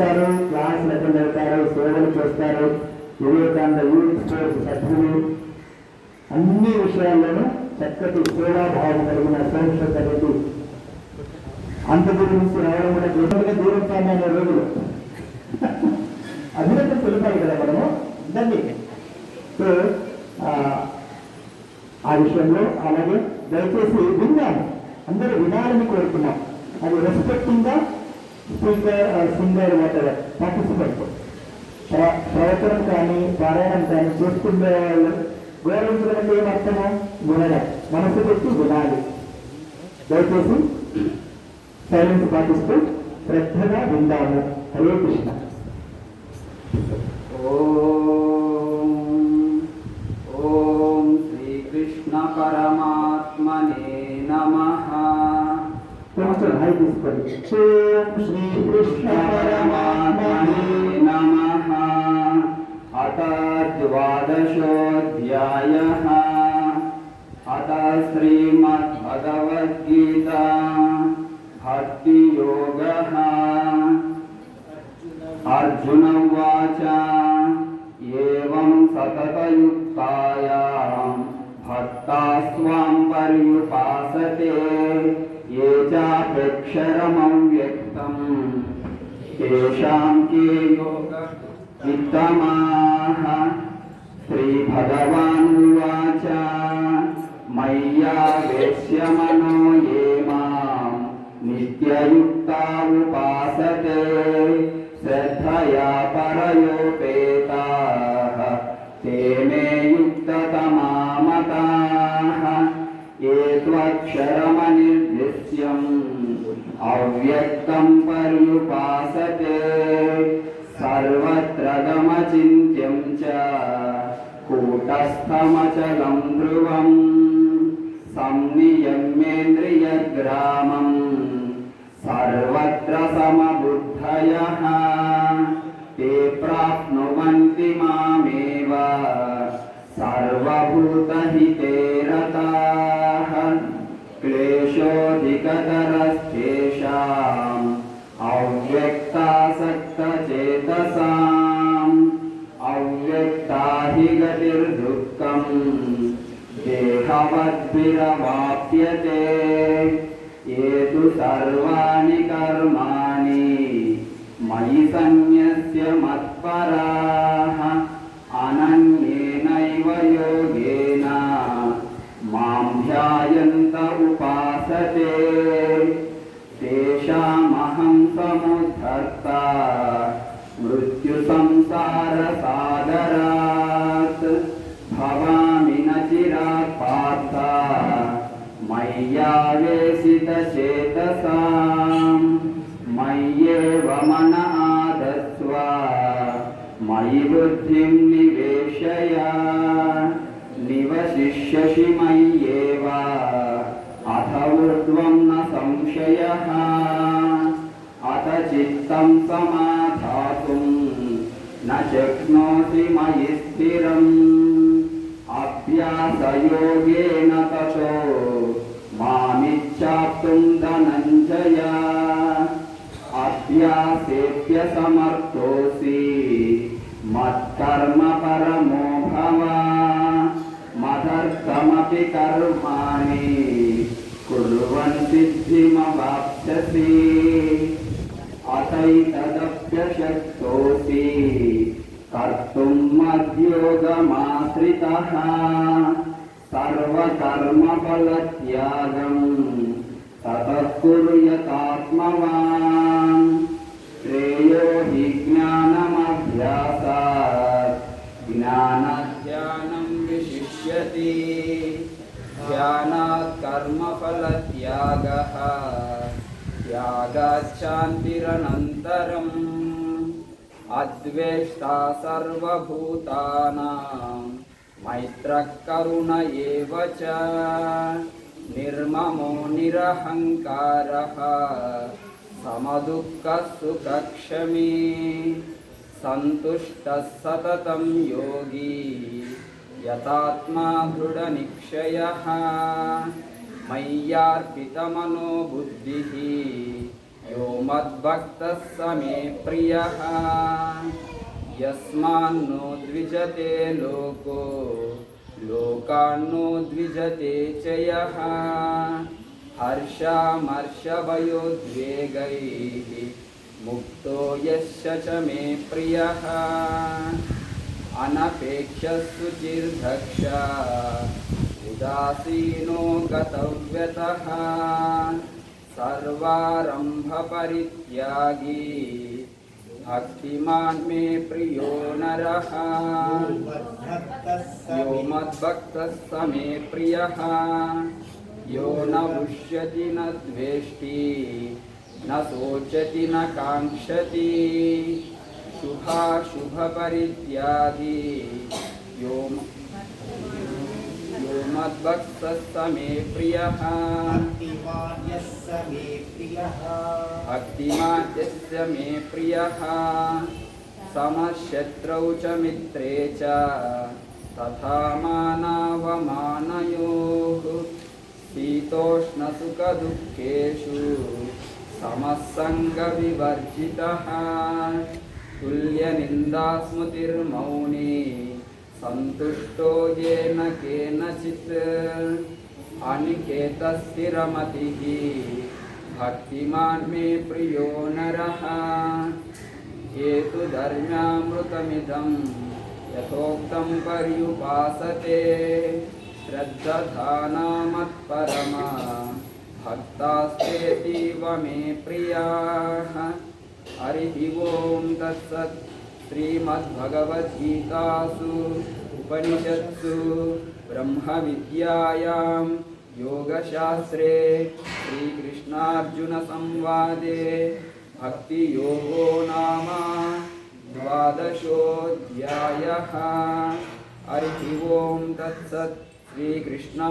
చేస్తారు క్లాసులు అటెండ్ అవుతారు సేవలు చేస్తారు వివేకానంద యూత్ స్టోర్స్ సభ్యులు. అన్ని విషయాల్లోనూ చక్కటి సేవాభావం కలిగిన సంక్ష అనేది అంత దూరం నుంచి రావడం కూడా దూరంగా దూరం కానీ అనే రోజులు. అభివృద్ధి తెలిపాలి కదా మనము? దాన్ని సో ఆ, విషయంలో అలాగే దయచేసి విన్నాం అందరూ వినాలని కోరుకున్నాం. అది రెస్పెక్టింగ్గా స్పీకర్ సింగర్ వాటర్ పార్టిసిపెంట్ ప్రవచనం కానీ పారాయణం కానీ చేసుకునే వాళ్ళు గౌరవించడానికి అంటే ఏం అర్థము? వినడం. మనసు పెట్టి వినాలి. దయచేసి సైలెన్స్ పాటిస్తూ శ్రద్ధగా విందాము. హరే కృష్ణ. ॐ श्रीकृष्णपरमात्मने नमः। अथ द्वादशोऽध्यायः। अथ श्रीमद्भगवद्गीता। भक्तियोगः। अर्जुन उवाच। एवं सततयुक्तायां भक्ता स्वां पर्युपासते। ये चाप्यक्षरमव्यक्तम् तेषां के योगवित्तमाः। श्रीभगवानुवाच मय्यावेश्य मनो ये माँ। नित्ययुक्ता उपासते श्रद्धया परयोपेताः। ते मे युक्ततमामताः। ये సర్వత్ర గమచింత్యం చ కూటస్థమచలం ధ్రువం సంనియమ్యేంద్రియగ్రామం సర్వత్ర సమబుద్ధయ ते ప్రాప్నువంతి మామేవ సర్వభూతహితే రతాః క్లేశోధికతరస్యేషాం అవ్యక్తాసక్తచేతసా देहवद्भिरवाप्यते ये तु सर्वाणि कर्माणि मयि सन्न्यस्य मत्पराः अनन्येनैव योगेन मां ध्यायन्त उपासते तेषामहं समुद्धर्ता मृत्युसंसारसागरात् मय्यावेशितचेतसाम् मय्येव मन आदस्व मयि बुद्धिं निवेशय निवशिष्यसि मय्येव अथ ऊर्ध्वं न संशयः अथ चित्तं समाधातुं न शक्नोषि मयि स्थिरम् अभ्यासयोगेन ततो मामिच्छाप्तुं धनञ्जय अभ्यासेऽप्यसमर्थोऽसि मत्कर्म परमो भव मदर्थमपि कर्माणि कुर्वन् सिद्धिमवाप्स्यसि अतैतदप्यशक्तोऽसि कर्तुं मद्योगमाश्रितः सर्वकर्मफलत्यागम् ततः कुर्यतात्मवान् श्रेयो हि ज्ञानमभ्यासात् ज्ञानध्यानं विशिष्यति ध्यानात् कर्मफलत्यागः त्यागाच्छान्तिरनन्तरम् अद्वेष्टा सर्वभूतानां मैत्रः करुण एव च निर्ममो निरहङ्कारः समदुःखः सुखक्षमी सन्तुष्टः सततं योगी यतात्मा दृढनिक्षयः मय्यार्पितमनो बुद्धिः यो मद्भक्तः स मे प्रियः। यस्मान्नो द्विजते लोको लोकान्नो द्विजते च यः। हर्षामर्षभयोद्वेगैः मुक्तो यस्य च मे प्रियः। अनपेक्षशुचिर्धक्षा उदासीनो गतव्यतः। सर्वारम्भपरित्यागी भक्तिमान् मे प्रियो नरः। यो मद्भक्तः स मे प्रियः। यो न पुष्यति न द्वेष्टि, न शोचति न काङ्क्षति। शुभाशुभ परित्यादि यो मद्भक्तः स मे प्रियः। यस्य मे प्रियः। भक्तिमान् यस्य मे प्रियः समशत्रौ च मित्रे च। तथा मानावमानयोः। शीतोष्णसुखदुःखेषु समस्सङ्गविवर्जितः तुल्यनिन्दास्मृतिर्मौनी सन्तुष्टो येन केनचित् अनिकेतस्थिरमतिः भक्तिमान् मे प्रियो नरः। हेतुधर्म्यामृतमिदं यथोक्तं पर्युपासते। श्रद्धधानामत्परमा भक्तास्तेतीव मे प्रियाः। हरिः ॐ तत्सत् श्रीमद्भगवद्गीतासु उपनिषत्सु ब्रह्मविद्यायां योगशास्त्रे श्रीकृष्णार्जुनसंवादे भक्तियोगो नाम द्वादशोऽध्यायः। हरिः ॐ तत्सत् श्रीकृष्णार्पणमस्तु